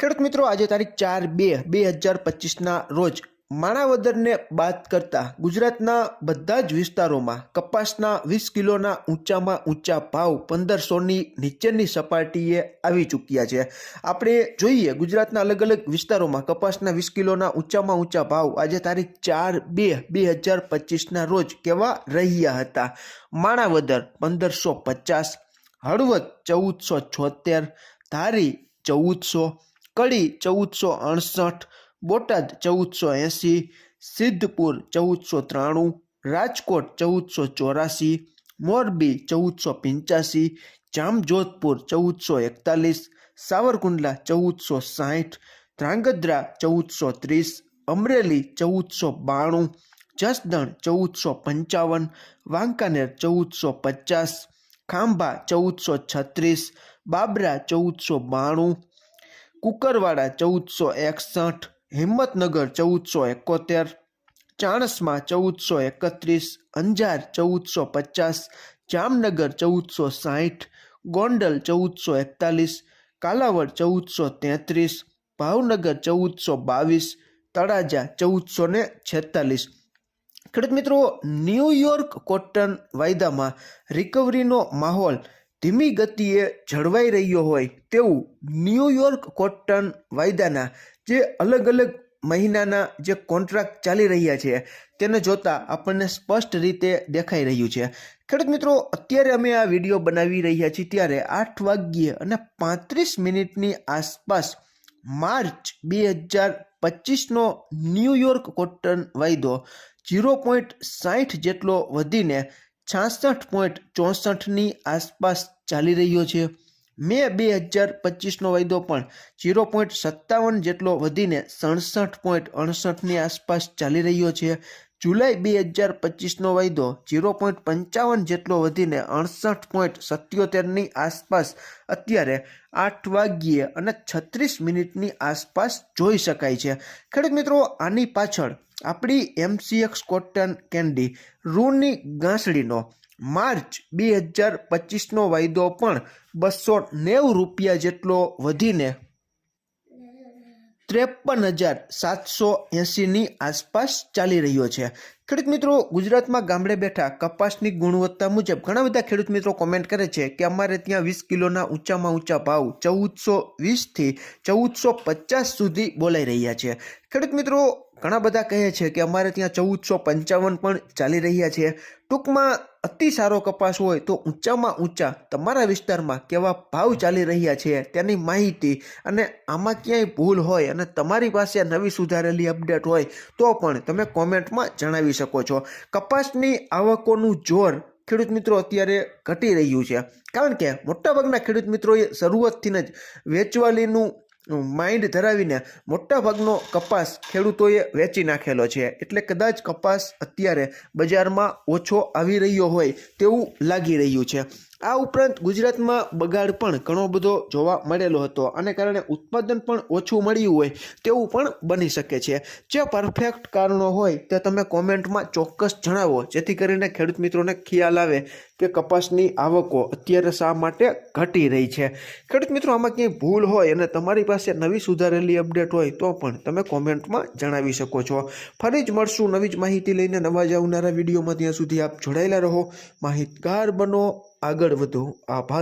ખેડૂત મિત્રો, આજે તારીખ ચાર બે બે હજાર પચીસના રોજ માણાવદરને બાદ કરતા ગુજરાતના બધા જ વિસ્તારોમાં કપાસના વીસ કિલોના ઊંચામાં ઊંચા ભાવ પંદરસોની નીચેની સપાટીએ આવી ચૂક્યા છે. આપણે જોઈએ ગુજરાતના અલગ અલગ વિસ્તારોમાં કપાસના વીસ કિલોના ઊંચામાં ઊંચા ભાવ આજે તારીખ ચાર બે બે હજાર પચીસના રોજ કેવા રહ્યા હતા? માણાવદર પંદરસો પચાસ, હળવદ ચૌદસો છોતેર, ધારી ચૌદસો કડી ચૌદસો અડસઠ, બોટાદ ચૌદસો એંસી સિદ્ધપુર ચૌદસો ત્રાણું, રાજકોટ ચૌદસો ચોરાસી મોરબી ચૌદસો પંચ્યાસી જામજોધપુર ચૌદસો એકતાલીસ, સાવરકુંડલા ચૌદસો સાઠ ધ્રાંગધ્રા ચૌદસો ત્રીસ, અમરેલી ચૌદસો બાણું, જસદણ ચૌદસો પંચાવન, વાંકાનેર ચૌદસો પચાસ, ખાંભા ચૌદસો છત્રીસ, બાબરા ચૌદસો બાણું કુકરવાડા ચૌદસો એકસઠ, હિંમતનગર ચૌદસો એકોતેર, ચાણસમાં ચૌદસો એકત્રીસ, અંજાર ચૌદસો પચાસ, જામનગર ચૌદસો સાઠ ગોંડલ ચૌદસો એકતાલીસ, કાલાવડ ચૌદસો તેત્રીસ, ભાવનગર ચૌદસો બાવીસ, તળાજા ચૌદસો ને છેતાલીસ. ખેડૂત મિત્રો ન્યૂયોર્ક કોટન વાયદામાં રિકવરીનો માહોલ ધીમી ગતિએ જળવાઈ રહ્યો હોય તેવું ન્યૂયોર્ક કોટન વાયદાના જે અલગ અલગ મહિનાના જે કોન્ટ્રાક્ટ ચાલી રહ્યા છે, તેને જોતા આપણને સ્પષ્ટ રીતે દેખાઈ રહ્યું છે. ખેડૂત મિત્રો, અત્યારે અમે આ વીડિયો બનાવી રહ્યા છીએ ત્યારે આઠ વાગ્યે અને પાંત્રીસ મિનિટની આસપાસ માર્ચ બે હજાર પચીસનો ન્યૂયોર્ક કોટન વાયદો ઝીરો પોઈન્ટ સાઠ જેટલો વધીને છાસઠ પોઈન્ટ ચોસઠની આસપાસ ચાલી રહ્યો છે. મે બે હજાર પચીસનો વાયદો પણ ઝીરો પોઈન્ટ સત્તાવન જેટલો વધીને સડસઠ પોઈન્ટ અડસઠની આસપાસ ચાલી રહ્યો છે. જુલાઈ બે હજાર પચીસનો વાયદો જીરો પોઈન્ટ પંચાવન જેટલો વધીને અડસઠ પોઈન્ટ સત્યોતેરની આસપાસ અત્યારે આઠ વાગ્યે અને છત્રીસ મિનિટની આસપાસ જોઈ શકાય છે. ખેડૂત મિત્રો, આની પાછળ આપણી એમસીએક્સ કોટન કેન્ડી રૂની ગાંસડીનો માર્ચ બે હજાર પચીસનો વાયદો પણ બસો નેવું રૂપિયા જેટલો વધીને ત્રેપન હજાર સાતસો એંસીની આસપાસ ચાલી રહ્યો છે. ખેડૂત મિત્રો, ગુજરાતમાં ગામડે બેઠા કપાસની ગુણવત્તા મુજબ ઘણા બધા ખેડૂત મિત્રો કોમેન્ટ કરે છે કે અમારે ત્યાં વીસ કિલોના ઊંચામાં ઊંચા ભાવ ચૌદસો વીસથી ચૌદસો પચાસ સુધી બોલાઈ રહ્યા છે. ખેડૂત મિત્રો ઘણા બધા કહે છે કે અમારે ત્યાં ચૌદસો પંચાવન પણ ચાલી રહ્યા છે. ટૂંકમાં અતિ સારો કપાસ હોય તો ઊંચામાં ઊંચા તમારા વિસ્તારમાં કેવા ભાવ ચાલી રહ્યા છે તેની માહિતી અને આમાં ક્યાંય ભૂલ હોય અને તમારી પાસે નવી સુધારેલી અપડેટ હોય તો પણ તમે કોમેન્ટમાં જણાવી શકો છો. કપાસની આવકોનું જોર ખેડૂત મિત્રો અત્યારે ઘટી રહ્યું છે. કારણ કે મોટાભાગના ખેડૂત મિત્રોએ શરૂઆતથી જ વેચવાલીનું માઇન્ડ ધરાવીને મોટાભાગનો કપાસ ખેડૂતોએ વેચી નાખેલો છે. એટલે કદાચ કપાસ અત્યારે બજારમાં ઓછો આવી રહ્યો હોય તેવું લાગી રહ્યું છે. આ ઉપરાંત ગુજરાતમાં બગાડ પણ ઘણો બધો જોવા મળેલો હતો. આને કારણે ઉત્પાદન પણ ઓછું મળ્યું હોય તેવું પણ બની શકે છે. જે પરફેક્ટ કારણો હોય તે તમે કોમેન્ટમાં ચોક્કસ જણાવો. જેથી કરીને ખેડૂત મિત્રોને ખ્યાલ આવે કે કપાસની આવકો અત્યારે શા માટે ઘટી રહી છે. ખેડૂત મિત્રો, આમાં ક્યાંય ભૂલ હોય અને તમારી પાસે નવી સુધારેલી અપડેટ હોય તો પણ તમે કોમેન્ટમાં જણાવી શકો છો. ફરી જ મળશું નવી જ માહિતી લઈને નવા જ આવનારા વિડીયોમાં. ત્યાં સુધી આપ જોડાયેલા રહો. માહિતગાર બનો. આગળ વધો. આભાર.